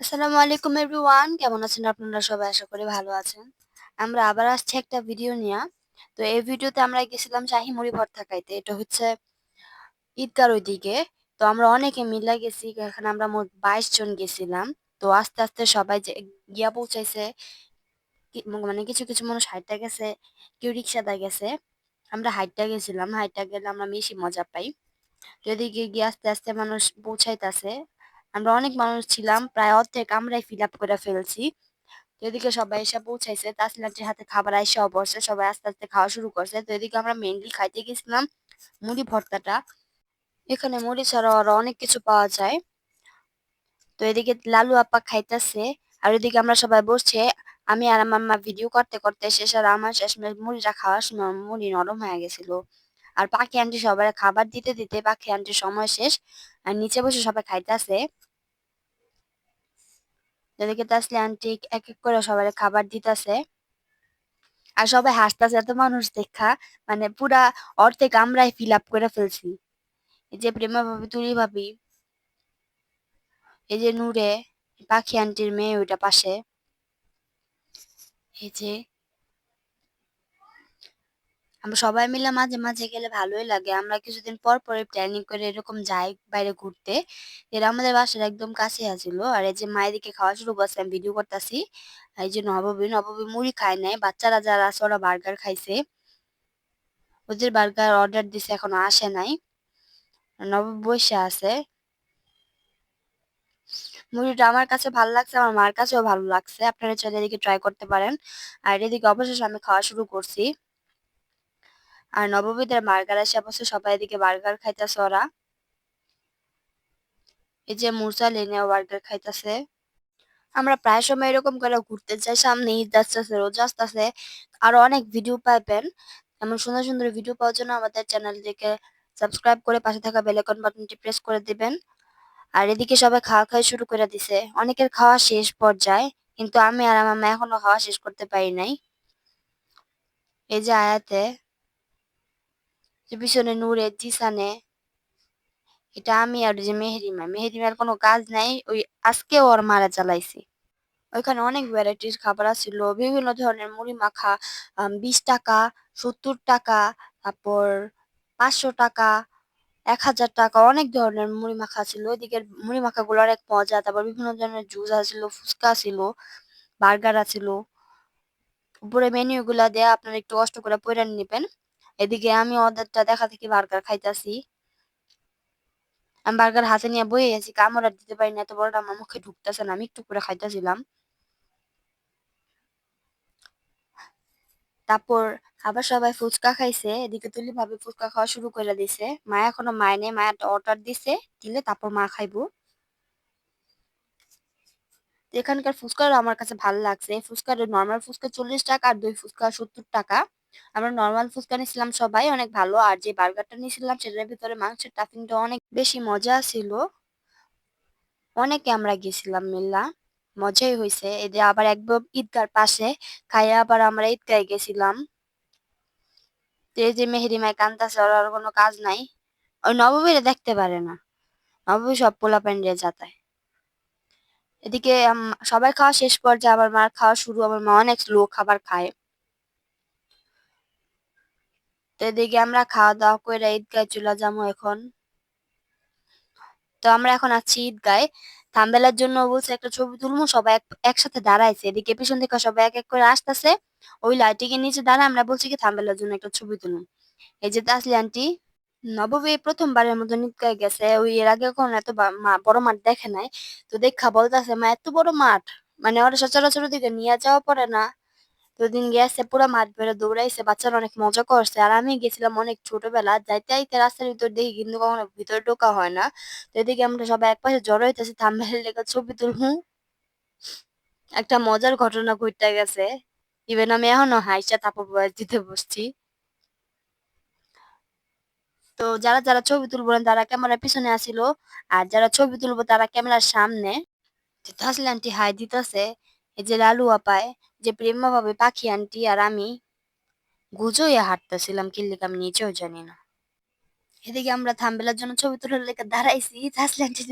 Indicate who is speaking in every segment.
Speaker 1: আসসালামু আলাইকুম এভরিওয়ান। কেমন আছেন আপনারা সবাই? আশা করি ভালো আছেন। আমরা আবার আসছি একটা ভিডিও নিয়ে। তো এই ভিডিওতে আমরা গেছিলাম শাহি মুড়ি ভর্তা খাইতে। এটা হচ্ছে ঈদগার ওইদিকে। তো আমরা অনেকে মিলে গেছি। এখানে আমরা মোট বাইশ জন গেছিলাম। তো আস্তে আস্তে সবাই যে গিয়া পৌঁছাইছে মানে কিছু কিছু মানুষ হাইটটা গেছে, কেউ রিক্সাতে গেছে। আমরা হাইটটা গেছিলাম। হাইটটা গেলে আমরা বেশি মজা পাই। এদিকে গিয়ে আস্তে আস্তে মানুষ পৌঁছাইতেছে। আমরা অনেক মানুষ ছিলাম, প্রায় অর্ধেক আমরাই ফিল আপ করে ফেলছি। এদিকে সবাই এসে পৌঁছাইছে তাসলিমাটির হাতে খাবার আইসা বসে সবাই আস্তে আস্তে খাওয়া শুরু করছে। তো এদিকে আমরা মেইনলি খাইতে গেছিলাম মুড়ি ভর্তাটা। এখানে মুড়ি ছাড়াও আরও অনেক কিছু পাওয়া যায়। তো এদিকে লালু আপা খাইতেছে, আর এদিকে আমরা সবাই বসছে। আমি আর আমার মা ভিডিও করতে করতে শেষ আর আমার শেষমেশ মুড়িটা খাওয়ার সময় মুড়ি নরম হয়ে গেছিল। আর পাখি আন্টি সবাই খাবার দিতে দিতে পাখি আন্টির সময় শেষ। আর নিচে বসে সবাই খাইতেছে। এদিকে তাসলি আন্টি এক এক করে সবাই খাবার দিতেছে। আর সবাই হাসতেছে, এত মানুষ দেখা মানে পুরা অর্ধেক আমরাই ফিল আপ করে ফেলছি। এই যে প্রেমা ভাবি, তুলি ভাবি, এই যে নূরে পাখি আন্টির মেয়ে ওইটা পাশে। এই যে আমরা সবাই মিলে মাঝে মাঝে গেলে ভালোই লাগে। আমরা কিছুদিন পর পরে প্ল্যানিং করে এরকম যাই বাইরে ঘুরতে। এরা আমাদের বাসার একদম কাছে আছিল। আর এই যে মায়ের দিকে খাওয়া শুরু করছে, আমি ভিডিও করতেছি। এই যে নববী নববী মুড়ি খায় নাই। বাচ্চারা যারা আছে, ওরা বার্গার খাইছে। ওদের বার্গার অর্ডার দিছে, এখনও আসে নাই। নববী বসে আছে। মুড়িটা আমার কাছে ভালো লাগছে, আমার মার কাছেও ভালো লাগছে। আপনারা চাইলে এদিকে ট্রাই করতে পারেন। আর এদিকে অবশেষে আমি খাওয়া শুরু করছি। আর নববীদের বার্গার আসে অবশ্য সবাই এদিকে বার্গার খাইতেছে ওরা। এই যে মুরসা লেনে বার্গার খাইতেছে। আমরা প্রায় সময় এরকম করে ঘুরতে যাই, সামনে ঈদ আসতেছে, রোজ আসতেছে। আরও অনেক ভিডিও পাইবেন। এমন সুন্দর সুন্দর ভিডিও পাওয়ার জন্য আমাদের চ্যানেলটিকে সাবস্ক্রাইব করে পাশে থাকা বেল আইকন বাটনটি প্রেস করে দিবেন। আর এদিকে সবাই খাওয়া খাওয়া শুরু করে দিছে। অনেকের খাওয়া শেষ পর্যায়ে, কিন্তু আমি আর আমার মা এখনও খাওয়া শেষ করতে পারি নাই। এই যে আয়াতে যে পিছনে নূরে জিসানে, এটা আমি আর যে মেহেরিমা। মেহেরিমার কোনো কাজ নাই, ওই আজকে ওর মারা চালাইছি ওইখানে অনেক ভ্যারাইটির খাবার ছিল বিভিন্ন ধরনের মুড়ি মাখা বিশ টাকা, সত্তর টাকা, তারপর পাঁচশো টাকা, এক হাজার টাকা, অনেক ধরনের মুড়ি মাখা ছিল ওইদিকে মুড়ি মাখা গুলো অনেক মজা, তারপর বিভিন্ন ধরনের জুস আছিল, ফুচকা ছিল বার্গার আছিল। উপরে মেনু গুলা দেয়া আপনারা একটু কষ্ট করে পড়ে নিবেন। এদিকে আমি ওদেরটা দেখা থেকে বার্গার খাইতাছি। আমি বার্গার হাতে নিয়ে বয়ে আছি কামড় আর দিতে পারি না, এত বড়টা আমার মুখে ঢুকতেছে না, আমি একটু করে খাইতেছিলাম। তারপর আবার সবাই ফুচকা খাইছে, এদিকে তুলি ভাবে ফুচকা খাওয়া শুরু করে দিছে। মা এখনও মায় নেই, মা একটা অর্ডার দিছে, দিলে তারপর মা খাইবো। এখানকার ফুচকা আমার কাছে ভালো লাগছে ফুচকার নর্মাল ফুচকা চল্লিশ টাকা আর দই ফুচকা সত্তর টাকা। আমরা নর্মাল ফুচকা নিয়েছিলাম সবাই, অনেক ভালো। আর যে বার্গারটা নিয়েছিলাম সেটার ভিতরে মাংসের টাফিংটা অনেক বেশি মজা ছিল। অনেকে আমরা গেছিলাম মিল্লা, মজাই হয়েছে যে আবার একদম ঈদগার পাশে, খাইয়া আবার আমরা ঈদগায় গেছিলাম। তো এই যে মেহেরিমায় কান্তাছে, ওর আর কোনো কাজ নাই। ওই নববীরে দেখতে পারে না। নববী সব পোলা প্যান্ডে যাতায়। এদিকে সবাই খাওয়া শেষ পর্যায়ে আবার মার খাওয়া শুরু আমার মা অনেক স্লো খাবার খায়। তো এদিকে আমরা খাওয়া দাওয়া করে ঈদগায় চলে যাব এখন। তো আমরা এখন আছি ঈদগায়। থাম্বেলার জন্য বলছে একটা ছবি তুলবো, সবাই একসাথে দাঁড়াইছে। এদিকে পিছন থেকে সবাই এক এক করে আসতেছে। ওই লাইটিংয়ের নিচে দাঁড়ায় আমরা বলছি কি, থাম্বেলার জন্য একটা ছবি তুলুন এই যে তাসলি আন্টি নববী প্রথমবারের মতো ঈদগায় গেছে। ওই এর আগে কখনো এত বড় মাঠ দেখে নাই। তো দেখা বলতেছে, মা, এত বড় মাঠ? মানে ওরা সচরাচর দিকে নিয়ে যাওয়া পড়ে না। তো ওদিন গেছে পুরো মাঠ ভরে দৌড়াইছে বাচ্চারা অনেক মজা করছে। আর আমি গেছিলাম অনেক ছোটবেলা যাইতে আইতে রাস্তার ভিতর দেখি কিন্তু কখনো ভিতরে ঢোকা হয় না। তো এদিকে আমরা সবাই একপাশে জড়ো হইতেছি থাম্বনেল লেগে ছবি তুলবো। একটা মজার ঘটনা ঘটতে গেছে। ইভেন আমি এখনও হাইসা বয়স দিতে বসছি। তো যারা যারা ছবি তুলবো না, তারা ক্যামেরার পিছনে আসিল। আর যারা ছবি তুলবো, তারা ক্যামেরার সামনে। তাসলি আন্টি হাই দিতেছে। এই যে লালু আপায় যে প্রেমা ভাবে পাখি আন্টি আর আমি গুজোইয়া হাঁটতেছিলাম কিল্লিক আমি নিজেও জানি না এদিকে আমরা থাম্বনেলের জন্য ছবি তোলার লেগে দাঁড়াইছি।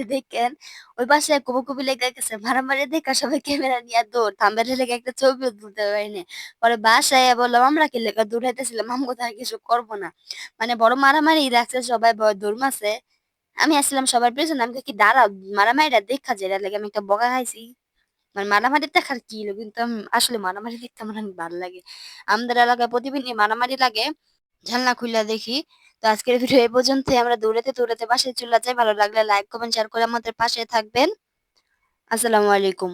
Speaker 1: দেখেন ওই পাশে কবি লেগে গেছে। মারামারি দেইখা সবাই ক্যামেরা নিয়ে দৌড়। থাম্বনেলের লেগে একটা ছবিও তুলতে পারি নাই। পরে বাসায় বললাম, "আমরা কি লেখা দৌড়াইতেছিলাম? তো আর কিছু করব না।" মানে বড় মারামারি রাখছে সবাই ভয় দৌড়মাছে। আমি আসছিলাম সবার পেছনে। আমি কি দাঁড়া মারামারিটা দেখা। এটার লেগে আমি একটা বকা খাইছি। মানে মারামারি দেখার কি হলো কিন্তু আসলে মারামারি দেখতে আমার অনেক ভালো লাগে। আমাদের এলাকায় প্রতিদিন মারামারি লাগে। ঝালনা খুললে দেখি। তো আজকের ভিডিও এ পর্যন্ত আমরা দৌড়াতে, দৌড়াতে বাসায় চলে যাই। ভালো লাগলে লাইক, কমেন্ট, শেয়ার করে আমাদের পাশে থাকবেন। আসসালামু আলাইকুম।